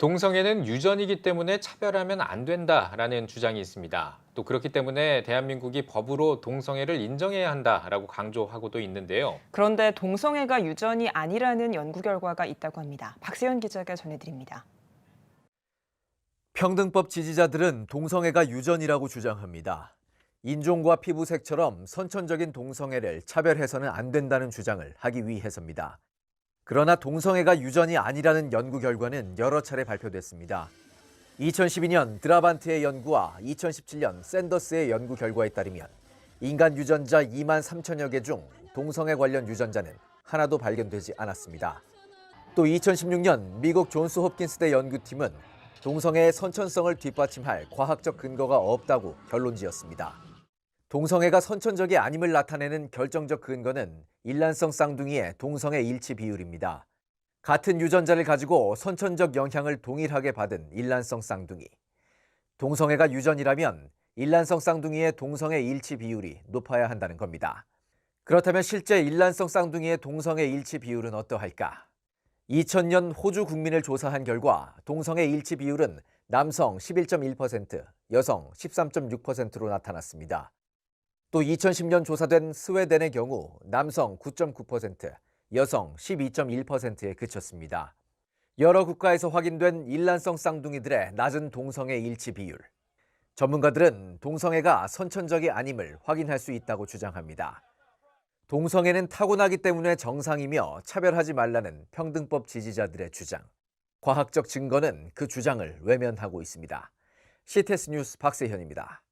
동성애는 유전이기 때문에 차별하면 안 된다라는 주장이 있습니다. 또 그렇기 때문에 대한민국이 법으로 동성애를 인정해야 한다라고 강조하고도 있는데요. 그런데 동성애가 유전이 아니라는 연구 결과가 있다고 합니다. 박세현 기자가 전해드립니다. 평등법 지지자들은 동성애가 유전이라고 주장합니다. 인종과 피부색처럼 선천적인 동성애를 차별해서는 안 된다는 주장을 하기 위해서입니다. 그러나 동성애가 유전이 아니라는 연구 결과는 여러 차례 발표됐습니다. 2012년 드라반트의 연구와 2017년 샌더스의 연구 결과에 따르면 인간 유전자 2만 3천여 개 중 동성애 관련 유전자는 하나도 발견되지 않았습니다. 또 2016년 미국 존스 홉킨스대 연구팀은 동성애의 선천성을 뒷받침할 과학적 근거가 없다고 결론 지었습니다. 동성애가 선천적이 아님을 나타내는 결정적 근거는 일란성 쌍둥이의 동성애 일치 비율입니다. 같은 유전자를 가지고 선천적 영향을 동일하게 받은 일란성 쌍둥이. 동성애가 유전이라면 일란성 쌍둥이의 동성애 일치 비율이 높아야 한다는 겁니다. 그렇다면 실제 일란성 쌍둥이의 동성애 일치 비율은 어떠할까? 2000년 호주 국민을 조사한 결과 동성애 일치 비율은 남성 11.1%, 여성 13.6%로 나타났습니다. 또 2010년 조사된 스웨덴의 경우 남성 9.9%, 여성 12.1%에 그쳤습니다. 여러 국가에서 확인된 일란성 쌍둥이들의 낮은 동성애 일치 비율. 전문가들은 동성애가 선천적이 아님을 확인할 수 있다고 주장합니다. 동성애는 타고나기 때문에 정상이며 차별하지 말라는 평등법 지지자들의 주장. 과학적 증거는 그 주장을 외면하고 있습니다. CTS 뉴스 박세현입니다.